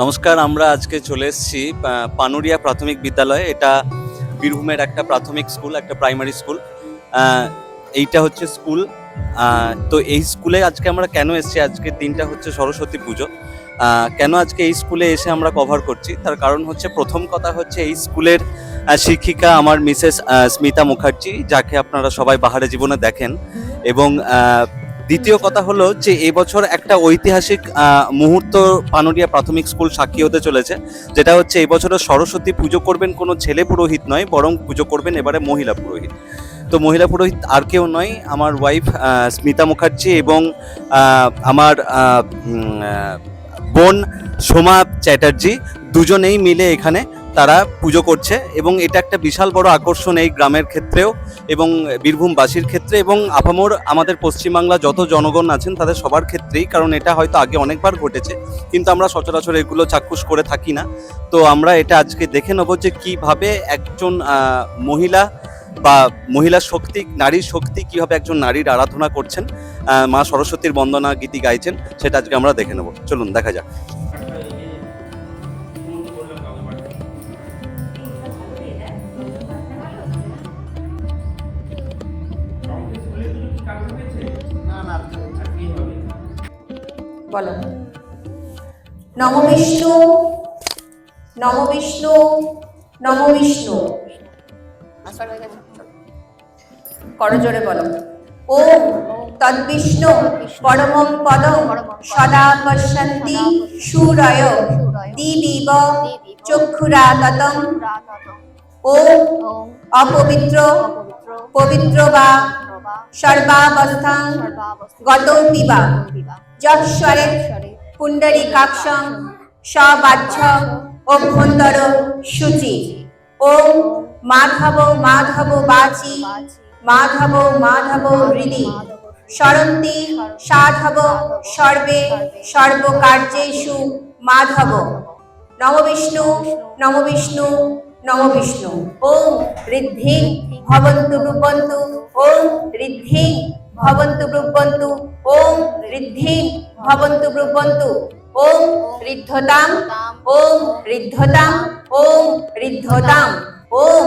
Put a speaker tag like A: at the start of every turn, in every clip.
A: নমস্কার, আমরা আজকে চলে এসেছি পানুরিয়া প্রাথমিক বিদ্যালয়ে। এটা বীরভূমের একটা প্রাথমিক স্কুল, একটা প্রাইমারি স্কুল। এইটা হচ্ছে স্কুল। তো এই স্কুলে আজকে আমরা কেন এসেছি? আজকের দিনটা হচ্ছে সরস্বতী পুজো। কেন আজকে এই স্কুলে এসে আমরা কভার করছি? তার কারণ হচ্ছে, প্রথম কথা হচ্ছে, এই স্কুলের শিক্ষিকা আমার মিসেস স্মিতা মুখার্জি, যাকে আপনারা সবাই বাহারে জীবনে দেখেন এবং দ্বিতীয় কথা হলো যে এবছর একটা ঐতিহাসিক মুহূর্ত পানুরিয়া প্রাথমিক স্কুল সাক্ষী হতে চলেছে। যেটা হচ্ছে এবছরে সরস্বতী পুজো করবেন কোনো ছেলে পুরোহিত নয়, বরং পুজো করবেন এবারে মহিলা পুরোহিত। তো মহিলা পুরোহিত আর কেউ নয়, আমার ওয়াইফ স্মিতা মুখার্জি এবং আমার বোন সোমা চ্যাটার্জি, দুজনেই মিলে এখানে তারা পুজো করছে এবং এটা একটা বিশাল বড় আকর্ষণ এই গ্রামের ক্ষেত্রেও এবং বীরভূমবাসীর ক্ষেত্রে এবং আপামোর আমাদের পশ্চিমবাংলা যত জনগণ আছেন তাদের সবার ক্ষেত্রেই, কারণ এটা হয়তো আগে অনেকবার ঘটেছে, কিন্তু আমরা সচরাচর এগুলো চাক্ষুষ করে থাকি না। তো আমরা এটা আজকে দেখে নেব যে কীভাবে একজন মহিলা বা মহিলা শক্তি, নারীর শক্তি কীভাবে একজন নারীর আরাধনা করছেন মা সরস্বতীর বন্দনা গীতি গাইছেন, সেটা আজকে আমরা দেখে নেব। চলুন, দেখা যাক।
B: বলো। নম বিষ্ণু নম বিষ্ণু নম বিষ্ণু। করো জোরে বলো। ওম তদ্বিষ্ণু পরমং পদম সদা পশ্যন্তি সুরয় দিবিব চক্ষুরাততম। ওম অপবিত্র, পবিত্র বা সর্বাবস্থাং গত পিবা যশ্বরে পুণ্ডরীকাক্ষং সবাহ্য অভ্যন্তর শুচি ওম মাধব মাধব বাচি মাধব মাধব হৃদি। সরন্তি সাধব সর্বে সর্বকার্যেষু মাধব। নম বিষ্ণু নম বিষ্ণু নম বিষ্ণু। ওম ঋদ্ধি ভবন্তু ব্রুবন্তু ওম ঋদ্ধি। ভবন্তু ব্রুবন্তু ওম ঋদ্ধি ভবন্তু ব্রুবন্তু ওম ঋদ্ধতাম ওম ঋদ্ধতাম ওম ঋদ্ধতাম ওম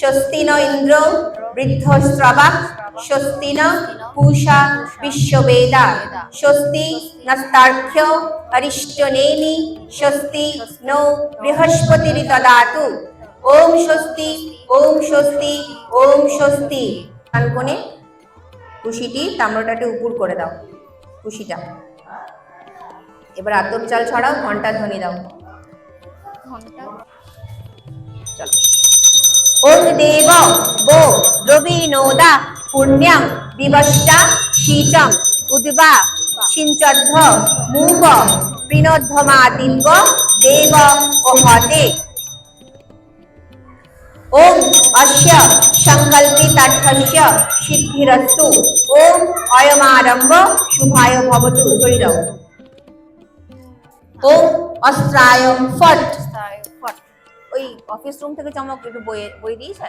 B: স্বস্তি ন ইন্দ্র বৃদ্ধস্রবাক স্বস্তি ন পূষা বিশ্ববেদা স্বস্তি নস্তার্ঘ্য অরিষ্টনেমি স্বস্তি নো বৃহস্পতিরি তদাতু ওম স্বস্তি ওম স্বস্তি ওম স্বস্তি কোণে কুশিটি তাম্রটাকে উপর করে দাও কুশিটা। এবার আতপ চাল ছড়াও ঘণ্টা ধ্বনি দাও। চলো। ওম দেব বো রবিনোদা পুণ্যং দিবষ্টা শীতম উদ্বা সিঞ্চদ্ধ মুব প্রীণধ্বমাদিব্য দেব ও হতে ওম অস্য সংকল্পিতার্থস্য সিদ্ধিরস্তু ওম অয়মারম্ভ শুভায় ভবতু দাও ওম অস্ত্রায় ফট ওই অফিস রুম থেকে চমক একটু বই বই দিয়েছে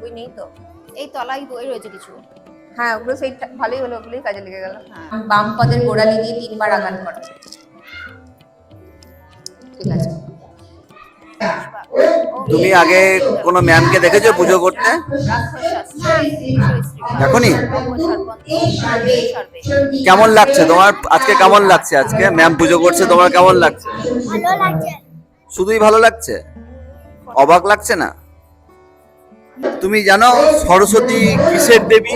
B: বই নেই তো?
C: এই তলায় বই রয়েছে কিছু।
B: হ্যাঁ ওগুলো সেই ভালোই হলো ওগুলোই কাজে লেগে গেল। বাম পদের গোড়ালি দিয়ে তিনবার আঘাত করো। ঠিক আছে।
A: তুমি আগে কোনো ম্যামকে দেখেছ পুজো করতে? দেখনি কেমন লাগছে তোমার? আজকে কেমন লাগছে আজকে? ম্যাম পুজো করছে, তোমার কেমন লাগছে? শুধুই ভালো লাগছে? অবাক লাগছে না? তুমি জানো সরস্বতী কিসের দেবী?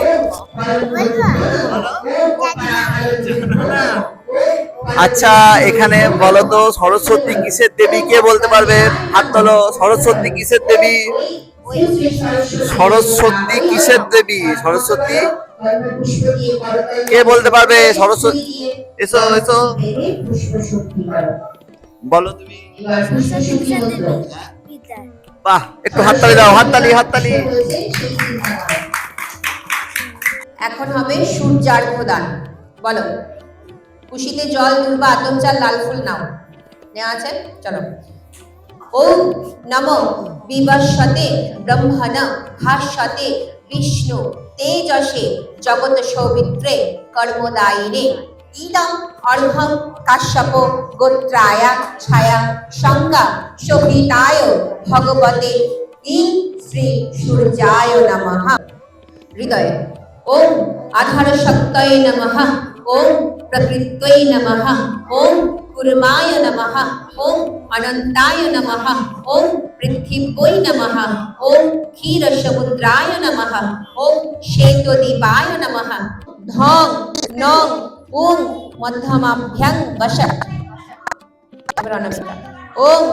A: আচ্ছা এখানে বলো তো সরস্বতী কিসের দেবী? কে বলতে পারবে? হাত তোলো, সরস্বতী কিসের দেবী? সরস্বতী কিসের দেবী? সরস্বতী? কে বলতে পারবে? সরস্বতী? এসো এসো। বলো তুমি। বাহ, একটু হাততালি দাও হাততালি হাততালি
B: এখন হবে সূর্যার্ঘ দান। বলো। কুশিতে জল দুর্বা আতপ চাল, লাল ফুল নাও। নেওয়া আছে? চলো। ওম নম বিবস্বতে ব্রহ্মণ ভাস্বতে বিষ্ণু তেজসে জগৎ সৌমিত্রে কর্মদায়িনে
D: ইদম অর্ঘম কাশ্যপ গোত্রায় ছায়া সংজ্ঞা শোভিতায় ভগবতে ইং শ্রী সূর্যায় নমঃ। হৃদয়ে। ওম আধার শক্তয়ে নমঃ। ওম প্রকৃত্যৈ নমঃ ওম কুর্মায় নমঃ ওম অনন্তায় নমঃ ওম পৃথিব্যৈ নমঃ ওম ক্ষীরসমুদ্রায় নমঃ ওম শ্বেতদীপায় নমঃ ধং নং উং মধ্যমাভ্যাং বশ এবার অনামিকা ওম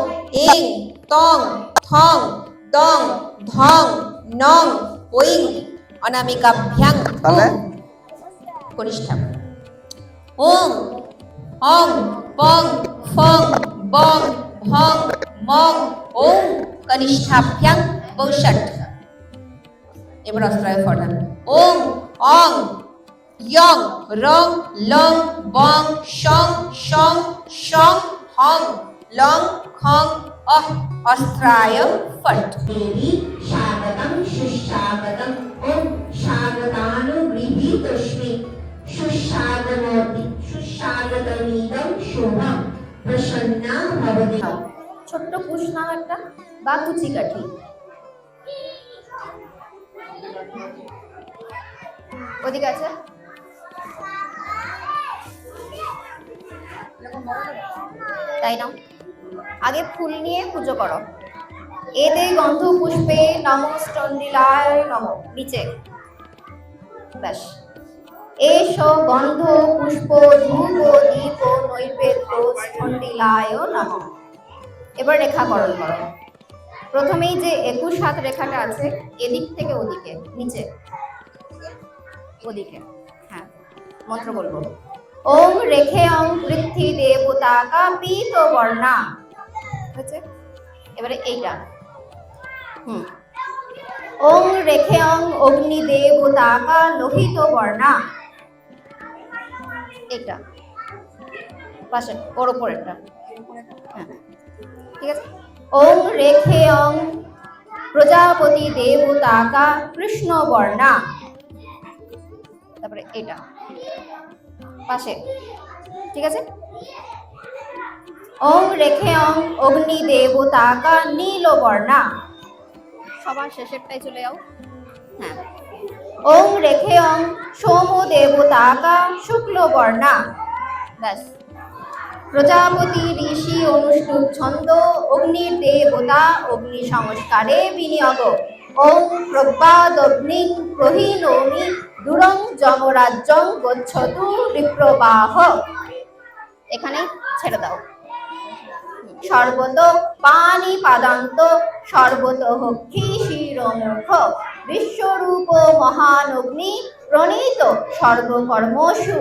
D: ইং তং থং দং ধং নং ওইং ওং, অং পং ফং, বং, ভং, মং, ওং, কনিষ্ঠাভ্যাং বৌষট এবার অস্ত্রায় ফটান ওং, অং, ইয়ং, রং, লং, বং, সং সং সং, হং, লং, খং, অহ, অস্ত্রায় ফট
E: স্বাগতম, সুস্বাগতম, ওম
C: ছোট্ট কুশনাহারটা বা কুচিকাঠি ওদিকে আছে। তাই না আগে ফুল নিয়ে পুজো করো। এতে গন্ধ পুষ্পে নম স্টন্দিলায় নম। নিচে। ব্যাস। এস গন্ধ, পুষ্প, ধূপ দীপ নৈবেদ্য স্টন্ডিলায় নম। এবার রেখাকরণ করো। প্রথমেই যে একুশ হাত রেখাটা আছে, এদিক থেকে ওদিকে, নিচে। ওদিকে হ্যাঁ মন্ত্র বলব। ওম রেখে অং পৃথ্বী দেবতা কা পীত বর্ণা। হয়েছে? এবারে এইটা। হুম। ওং রেখে অং অগ্নি দেবতা লোহিত বর্ণা। এটা। পাশে ওর ওপরেরটা। হ্যাঁ। ঠিক আছে? ওং রেখে অং প্রজাপতি দেবতা কা কৃষ্ণ বর্ণা। তারপরে এটা। পাশে। ঠিক আছে? ওং রেখে অং অগ্নি দেবতা কা নীল বর্ণা। সবার শেষেরটাই চলে যাও। হ্যাঁ। ওং রেখে অং সোম দেবতা কা শুক্ল বর্ণা ব্যাস। প্রজাপতি, ঋষি, অনুষ্ঠুপ, ছন্দ, অগ্নির দেবতা, অগ্নি সংস্কারে বিনিয়োগ। ওম প্রবাদগ্নি প্রহীনোমি দূরং যমরাজ্যং গচ্ছতু বিপ্রবাহ। এখানে ছেড়ে দাও। সর্বত পানি পাদান্ত সর্বত হক্ষি শিরমুখ বিশ্বরূপ মহানগ্নি প্রণীত সর্বকর্মসু।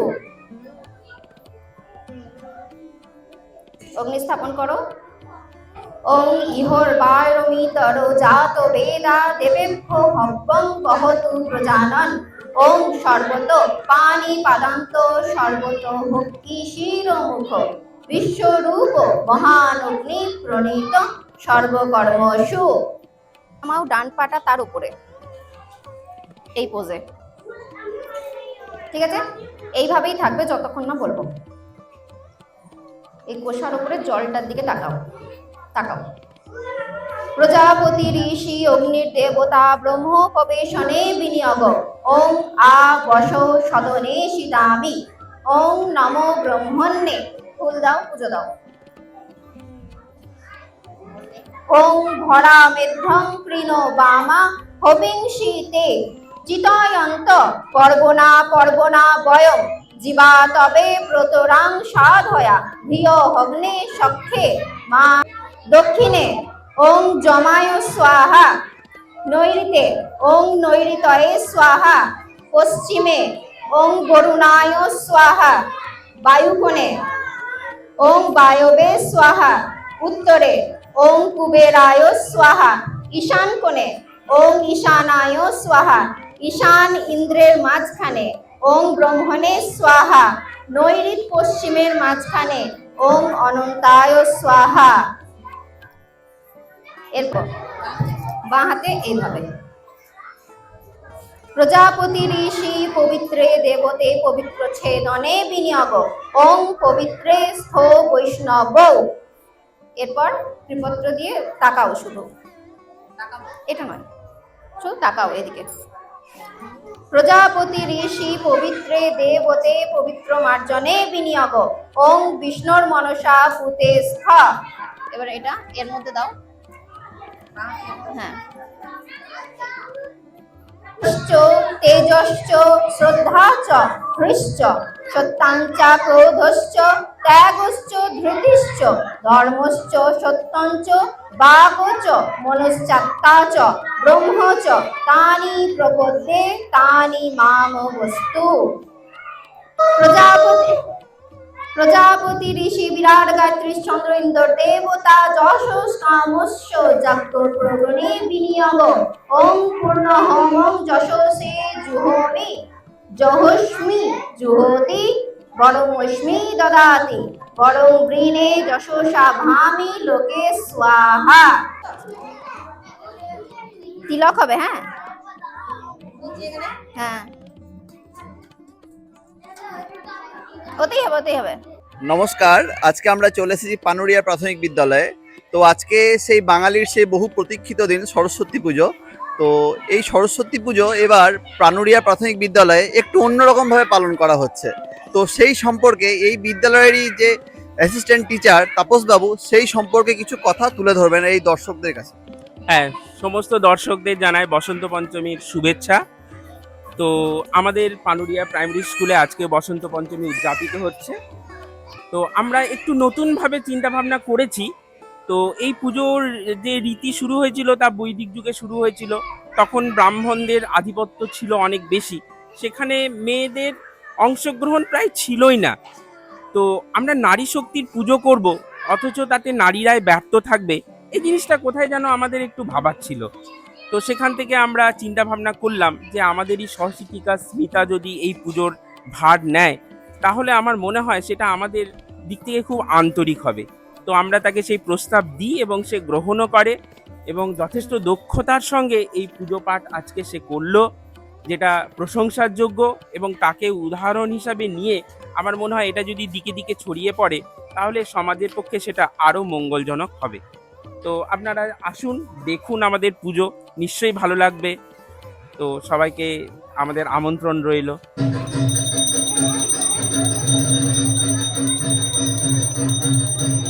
C: অগ্নি স্থাপন করো। ওং ইহর বায়মিতর জাত বেদা দেবেভ্য ভব্যং বহতু প্রজানন। ওং সর্বত পানি পাদান্ত সর্বত ভক্তি শিরমুখ। বিশ্বরূপ মহানগ্নি প্রণীত সর্বকর্মসু। আমার ডান পাটা তার উপরে। এই পোজে ঠিক আছে? এইভাবেই থাকবে যতক্ষণ না বলব। এই কোষার উপরে জলটার দিকে তাকাও। তাকাও। প্রজাপতি ঋষি, অগ্নির দেবতা ব্রহ্ম প্রবেশনে বিনিয়োগ। ওং আ বস সদনে সীতামি। ওং নম ব্রহ্মণ্যে। ফুল দাও, পুজো দাও। ওং ভরা মেধ্রং কৃণ বামা। হবিংশীতে চিতয়ন্ত। পর্বনা পর্বনা বয়ম। জীবা তবে প্রতরাং সাধয়া। ধিয় হগ্নে সক্ষে মা দক্ষিণে। ওং জমায় স্বাহা। নৈরিতে। ওং নৈরিতয়ে স্বাহা। পশ্চিমে। ওং বরুণায় স্বাহা। বায়ুকোণে। ওং বায়বে স্বাহা। উত্তরে। ওং কুবেরায় স্বাহা। ঈশান কোণে ওং ঈশানায় স্বাহা। ঈশান ইন্দ্রের মাঝখানে ওং ব্রহ্মণে স্বাহা নৈরিত পশ্চিমের মাঝখানে ওং অনন্তায় স্বাহা। এরপর, বাঁ হাতে এইভাবে। প্রজাপতি ঋষি পবিত্রে দেবতে পবিত্র ছেদনে বিনিয়োগ ওং পবিত্রে স্থ বৈষ্ণব। এরপর ত্রিপত্র দিয়ে তাকাও শুধু। এটা নয়, শুধু তাকাও এদিকে। প্রজাপতি ঋষি পবিত্রে দেবতে পবিত্র মার্জনে বিনিয়োগ। ওং বিষ্ণুর মনসা পুতে স্থ এবার এটা এর মধ্যে দাও। হ্যাঁ। তেজশ্চ শ্রদ্ধা চ হৃশ্চ। সত্যাঞ্চ ক্রোধশ্চ ত্যাগশ্চ, ধৃতিশ্চ, ধর্মশ্চ সত্যঞ্চ বাগচ মনশ্চাত্তা চ, ব্রহ্ম তানি প্রপদ্যে, তানি মাম বস্তু। প্রজাপতি প্রজাপতি ঋষি বিরাট গায়ত্রী চন্দ্র ইন্দ্র দেবতা যশ কামস্য জাগ্য প্রগণে বিনিয়োগ। ওং পূর্ণ হোমং যশসে জুহোমি জহস্মি জুহোতি বরমস্মি দদাতি বরং বৃণে যশসা ভামি লোকে স্বাহা। তিলক হবে হ্যাঁ? হ্যাঁ।
F: নমস্কার, আজকে আমরা চলে এসেছি পানুরিয়া প্রাথমিক বিদ্যালয়ে। তো আজকে সেই বাঙালির সেই বহু প্রতীক্ষিত দিন, সরস্বতী পুজো। তো এই সরস্বতী পুজো এবার প্রানুরিয়া প্রাথমিক বিদ্যালয়ে একটু অন্যরকমভাবে পালন করা হচ্ছে। তো সেই সম্পর্কে এই বিদ্যালয়েরই যে অ্যাসিস্ট্যান্ট টিচার তাপসবাবু, সেই সম্পর্কে কিছু কথা তুলে ধরবেন এই দর্শকদের কাছে।
G: হ্যাঁ সমস্ত দর্শকদের জানায় বসন্ত পঞ্চমীর শুভেচ্ছা। তো আমাদের পানুরিয়া প্রাইমারি স্কুলে আজকে বসন্ত পঞ্চমী উদযাপিত হচ্ছে। তো আমরা একটু নতুনভাবে চিন্তা ভাবনা করেছি তো এই পুজোর যে রীতি শুরু হয়েছিল, তা বৈদিক যুগে শুরু হয়েছিল। তখন ব্রাহ্মণদের আধিপত্য ছিল অনেক বেশি। সেখানে মেয়েদের অংশগ্রহণ প্রায় ছিলই না। তো আমরা নারী শক্তির পুজো করব, অথচ তাতে নারীরাই ব্যর্থ থাকবে। এই জিনিসটা কোথায় যেন আমাদের একটু ভাবাচ্ছিল। তো সেখান থেকে আমরা চিন্তা ভাবনা করলাম যে আমাদেরই সহশিক্ষিকা স্মিতা যদি এই পুজোর ভার নেয়, তাহলে আমার মনে হয় সেটা আমাদের দিক থেকে খুব আন্তরিক হবে। তো আমরা তাকে সেই প্রস্তাব দিই এবং সে গ্রহণও করে এবং যথেষ্ট দক্ষতার সঙ্গে এই পুজো পাঠ আজকে সে করল, যেটা প্রশংসার যোগ্য এবং তাকে উদাহরণ হিসাবে নিয়ে আমার মনে হয় এটা যদি দিকে দিকে ছড়িয়ে পড়ে, তাহলে সমাজের পক্ষে সেটা আরও মঙ্গলজনক হবে। তো আপনারা আসুন, দেখুন আমাদের পুজো, নিশ্চয়ই ভালো লাগবে। তো সবাইকে আমাদের আমন্ত্রণ রইল।
F: মাথায়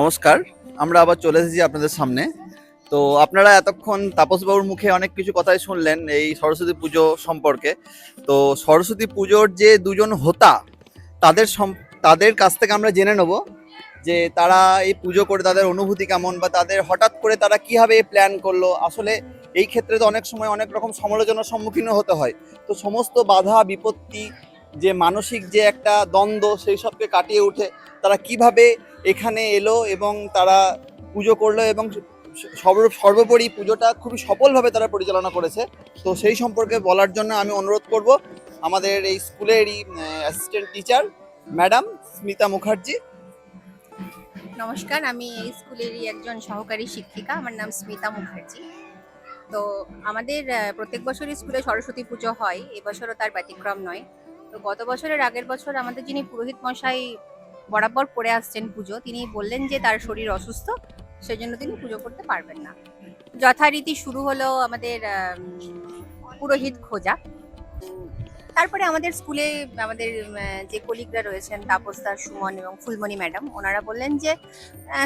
F: নমস্কার, আমরা আবার চলে এসেছি আপনাদের সামনে। তো আপনারা এতক্ষণ তাপসবাবুর মুখে অনেক কিছু কথাই শুনলেন এই সরস্বতী পুজো সম্পর্কে। তো সরস্বতী পুজোর যে দুজন হোতা, তাদের তাদের কাছ থেকে আমরা জেনে নেব যে তারা এই পুজো করে তাদের অনুভূতি কেমন বা তাদের হঠাৎ করে তারা কীভাবে প্ল্যান করল। আসলে এই ক্ষেত্রে তো অনেক সময় অনেক রকম সমালোচনার সম্মুখীনও হতে হয়। তো সমস্ত বাধা, বিপত্তি যে মানসিক যে একটা দ্বন্দ্ব সেই সবকে কাটিয়ে উঠে, তারা কীভাবে এখানে এলো এবং তারা পুজো করল এবং সর্ব- সর্বোপরি পুজোটা খুবই সফলভাবে তারা পরিচালনা করেছে। তো সেই সম্পর্কে বলার জন্য আমি অনুরোধ করব। আমাদের এই স্কুলেরই assistant teacher madam Smita Mukherjee.
B: নমস্কার, আমি এই স্কুলেরই একজন সহকারী শিক্ষিকা। আমার নাম স্মিতা মুখার্জি। তো আমাদের প্রত্যেক বছরই স্কুলে সরস্বতী পুজো হয়। এবছরও তার ব্যতিক্রম নয়। তো গত বছরের আগের বছর আমাদের যিনি পুরোহিত মশাই বরাবর করে আসছেন পুজো, তিনি বললেন যে তার শরীর অসুস্থ, সেজন্য তিনি পুজো করতে পারবেন না। যথারীতি শুরু হলো আমাদের পুরোহিত খোঁজা। তারপরে আমাদের স্কুলে আমাদের যে কলিগরা রয়েছেন, তাপসদার, সুমন এবং ফুলমণি ম্যাডাম, ওনারা বললেন যে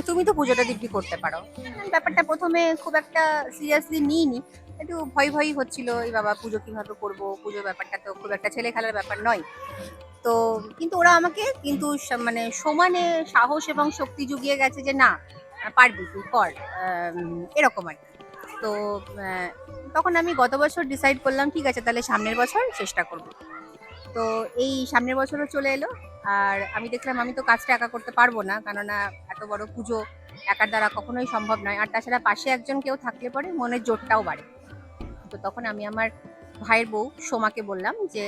B: তুমি তো পুজোটা দিব্যি করতে পারো। ব্যাপারটা প্রথমে খুব একটা সিরিয়াসলি নিইনি। একটু ভয় ভয়ই হচ্ছিল, এই বাবা, পুজো কীভাবে করব? পুজো ব্যাপারটা তো খুব একটা ছেলে খেলার ব্যাপার নয়। তো কিন্তু ওরা আমাকে কিন্তু মানে সমানে সাহস এবং শক্তি জুগিয়ে গেছে যে, না, পারবি তুই, কর। এরকম আর। তো তখন আমি গত বছর ডিসাইড করলাম, ঠিক আছে, তাহলে সামনের বছর চেষ্টা করব। তো এই সামনের বছরও চলে এলো, আর আমি দেখলাম আমি তো কাজটা একা করতে পারব না, কেননা এত বড় পুজো একার দ্বারা কখনোই সম্ভব নয়। আর তাছাড়া পাশে একজন কেউ থাকলে পরে মনের জোরটাও বাড়ে। তো তখন আমি আমার ভাইয়ের বউ সোমাকে বললাম যে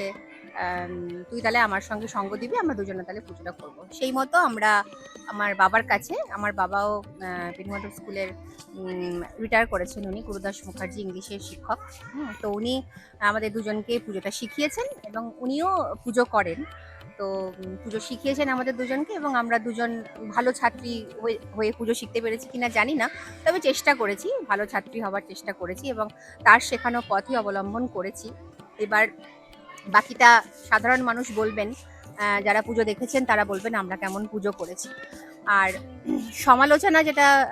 B: তুই তাহলে আমার সঙ্গে সঙ্গ দিবি, আমরা দুজনে তাহলে পুজোটা করব। সেই মতো আমরা আমার বাবার কাছে, আমার বাবাও বিনমোদক স্কুলের রিটায়ার করেছেন উনি, গুরুদাস মুখার্জি ইংলিশের শিক্ষক। তো উনি আমাদের দুজনকে পুজোটা শিখিয়েছেন এবং উনিও পুজো করেন। তো পুজো শিখিয়েছেন আমাদের দুজনকে এবং আমরা দুজন ভালো ছাত্রী হয়ে- পুজো শিখতে পেরেছি কিনা জানি না। তবে চেষ্টা করেছি, ভালো ছাত্রী হওয়ার চেষ্টা করেছি এবং তার শেখানো পথই অবলম্বন করেছি। এবার বাকিটা সাধারণ মানুষ বলবেন যারা পুজো দেখেছেন তারা বলবেন আমরা কেমন পুজো করেছি। আর সমালোচনা যেটা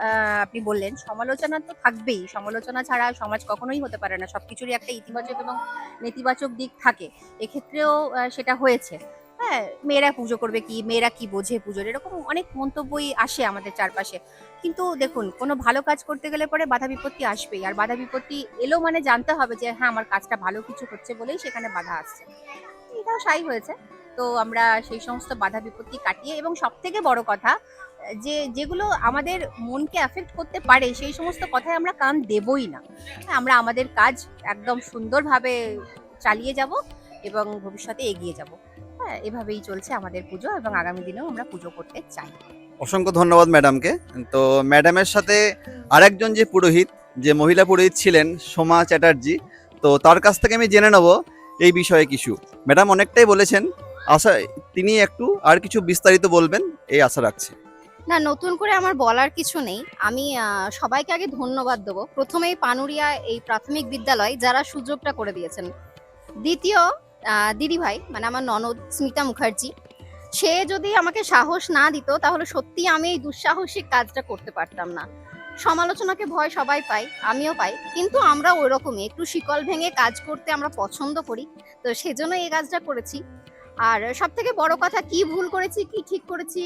B: আপনি বললেন, সমালোচনা তো থাকবেই। সমালোচনা ছাড়া সমাজ কখনোই হতে পারে না। সবকিছুরই একটা ইতিবাচক এবং নেতিবাচক দিক থাকে। এক্ষেত্রেও সেটা হয়েছে। হ্যাঁ মেয়েরা পুজো করবে কি মেয়েরা কি বোঝে পুজোর এরকম অনেক মন্তব্যই আসে আমাদের চারপাশে। কিন্তু দেখুন কোনো ভালো কাজ করতে গেলে পরে বাধা বিপত্তি আসবেই। আর বাধা বিপত্তি এলো মানে জানতে হবে যে হ্যাঁ আমার কাজটা ভালো কিছু হচ্ছে বলেই সেখানে বাধা আসছে। এটাও সাই হয়েছে। তো আমরা সেই সমস্ত বাধা বিপত্তি কাটিয়ে এবং সব থেকে বড় কথা যে যেগুলো আমাদের মনকে অ্যাফেক্ট করতে পারে সেই সমস্ত কথায় আমরা কান দেবই না। হ্যাঁ, আমরা আমাদের কাজ একদম সুন্দরভাবে চালিয়ে যাব এবং ভবিষ্যতে এগিয়ে যাব। এভাবেই চলছে আমাদের পুজো এবং আগামী দিনেও আমরা পুজো করতে চাই।
F: অসংখ্য ধন্যবাদ ম্যাডামকে। তো ম্যাডামের সাথে আরেকজন যে পুরোহিত যে মহিলা পুরোহিত ছিলেন সোমা চ্যাটার্জি তো তার কাছ থেকে আমি জেনে নেব এই বিষয়ে কিছু। ম্যাডাম অনেকটাই বলেছেন আশা তিনি একটু আর কিছু বিস্তারিত বলবেন এই আশা রাখছি।
C: না নতুন করে আমার বলার কিছু নেই। আমি সবাইকে আগে ধন্যবাদ দেবো। প্রথমেই পানুরিয়া এই প্রাথমিক বিদ্যালয় যারা সুযোগটা করে দিয়েছেন। দ্বিতীয় আহ, দিদিভাই মানে আমার ননদ স্মিতা মুখার্জি সে যদি আমাকে সাহস না দিত তাহলে সত্যি আমি এই দুঃসাহসিক কাজটা করতে পারতাম না। সমালোচনাকে ভয় সবাই পাই আমিও পাই কিন্তু আমরা ওইরকমই একটু শিকল ভেঙে কাজ করতে আমরা পছন্দ করি তো সেজন্য এই কাজটা করেছি। আর সব থেকে বড় কথা কি ভুল করেছি কি ঠিক করেছি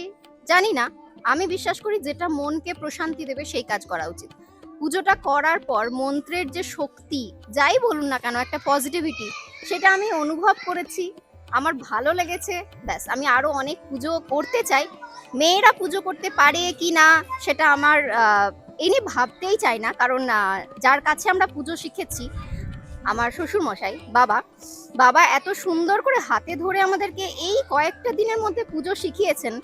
C: জানি না। আমি বিশ্বাস করি যেটা মনকে প্রশান্তি দেবে সেই কাজ করা উচিত। পুজোটা করার পর মন্ত্রের যে শক্তি যাই বলুন না কেন একটা পজিটিভিটি সেটা আমি অনুভব করেছি। আমার ভালো লেগেছে। ব্যাস, আমি আরও অনেক পুজো করতে চাই। মেয়েরা পুজো করতে পারে কি না, সেটা আমার নিয়ে ভাবতেই চাই না। কারণ যার কাছে আমরা পুজো শিখেছি, আমার শ্বশুর মশাই বাবা বাবা এত সুন্দর করে হাতে ধরে আমাদেরকে এই কয়েকটা দিনের মধ্যে পুজো শিখিয়েছেন।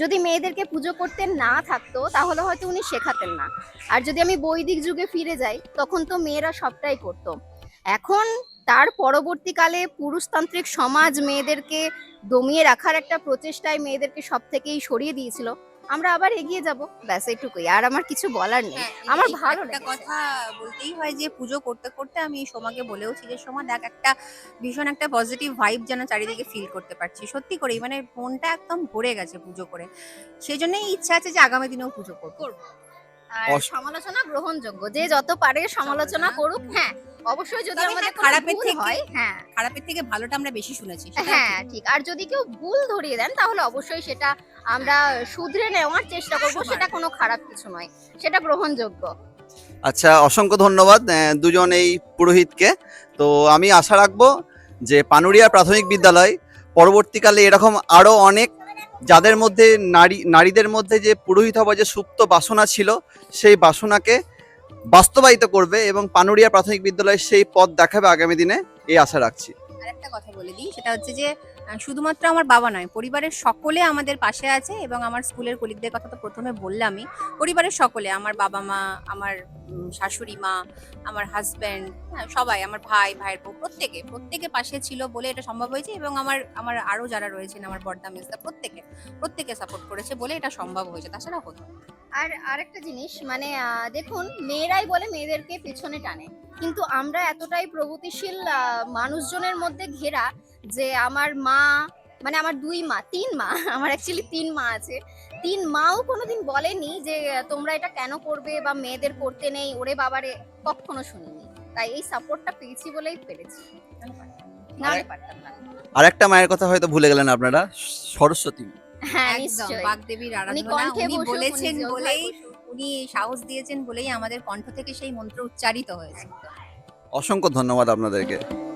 C: যদি মেয়েদেরকে পুজো করতে না থাকতো, তাহলে হয়তো উনি শেখাতেন না। আর যদি আমি বৈদিক যুগে ফিরে যাই, তখন তো মেয়েরা সবটাই করতো। এখন তার পরবর্তীকালে পুরুষতান্ত্রিক সমাজ মেয়েদেরকে দমিয়ে রাখার একটা প্রচেষ্টায় মেয়েদেরকে সব থেকেই সরিয়ে দিয়েছিল। আমরা আবার এগিয়ে যাব। ব্যাস এটুকুই। আর আমার কিছু বলার নেই।
B: হ্যাঁ,
C: আমার ভালো
B: একটা কথা বলতেই হয় যে পুজো করতে করতে আমি সোমাকে বলেওছি যে সোমা দেখ একটা ভীষণ একটা পজিটিভ ভাইব যেন চারিদিকে ফিল করতে পারছি। সত্যি করেই মানে মনটা একদম ভরে গেছে পুজো করে। সেই জন্যই ইচ্ছা আছে যে আগামী দিনেও পুজো করব।
C: আর সমালোচনা গ্রহণযোগ্য। যে যত পারে সমালোচনা করুক। হ্যাঁ অবশ্যই যদি আমাদের
B: হ্যাঁ, খারাপের থেকে-
C: হয় হ্যাঁ।
B: খারাপের থেকে ভালোটা আমরা বেশি শুনেছি
C: হ্যাঁ
B: ঠিক।
C: আর যদি কেউ ভুল ধরিয়ে দেন তাহলে অবশ্যই সেটা আমরা শুধরে নেওয়ার চেষ্টা করব সেটা কোনো খারাপ কিছু নয়। সেটা গ্রহণযোগ্য।
F: আচ্ছা অসংখ্য ধন্যবাদ আহ, দুজন এই পুরোহিতকে। তো আমি আশা রাখব যে পানুরিয়া প্রাথমিক বিদ্যালয় পরবর্তীকালে এরকম আরও অনেক যাদের মধ্যে নারী নারীদের মধ্যে যে পুরোহিত হওয়ার যে সুপ্ত বাসনা ছিল সেই বাসনাকে বাস্তবায়িত করবে এবং পানুরিয়া প্রাথমিক বিদ্যালয়ে সেই পথ দেখাবে আগামী দিনে, এই আশা রাখছি।
B: আরেকটা কথা বলে দিই, সেটা হচ্ছে যে শুধুমাত্র আমার বাবা নয়, পরিবারের সকলে আমাদের পাশে আছে এবং আমার স্কুলের কলিগদের কথা তো প্রথমে বললামই। পরিবারের সকলে, আমার বাবা মা, আমার শাশুড়ি মা, আমার হাজব্যান্ড সবাই, আমার ভাই, ভাইয়ের বউ, প্রত্যেকে প্রত্যেকে পাশে ছিল বলে এটা সম্ভব হয়েছে এবং আমার আমার আরও যারা রয়েছেন, আমার বর্দা মেজদা প্রত্যেকে প্রত্যেকে সাপোর্ট করেছে বলে এটা সম্ভব হয়েছে। তাছাড়া হতো।
C: আর আরেকটা জিনিস মানে দেখুন মেয়েরাই বলে মেয়েদেরকে পেছনে টানে। কিন্তু আমরা এতটাই প্রগতিশীল মানুষজনের মধ্যে ঘেরা যে আমার মা মানে আমার দুই মা তিন মা আমার অ্যাকচুয়ালি তিন মা আছে। তিন মাও কোনোদিন বলেনি যে তোমরা এটা কেন করবে বা মেয়েদের করতে নেই? ওরে বাবারে কখনো শুনিনি। তাই এই সাপোর্টটা পেয়েছি বলেই পেরেছি। না
F: আরেকটা মায়ের কথা হয়তো ভুলে গেলেন আপনারা সরস্বতী।
C: হ্যাঁ
B: একদম
C: নিশ্চয়ই।
B: বাগদেবীর আরাধনা।
C: কণ্ঠে
B: উনি
C: বসুক, উনি
B: বলেছেন বলেই
C: বসুক।
B: উনি সাহস দিয়েছেন বলেই আমাদের কণ্ঠ থেকে সেই মন্ত্র উচ্চারিত হয়েছে।
F: অসংখ্য ধন্যবাদ আপনাদেরকে।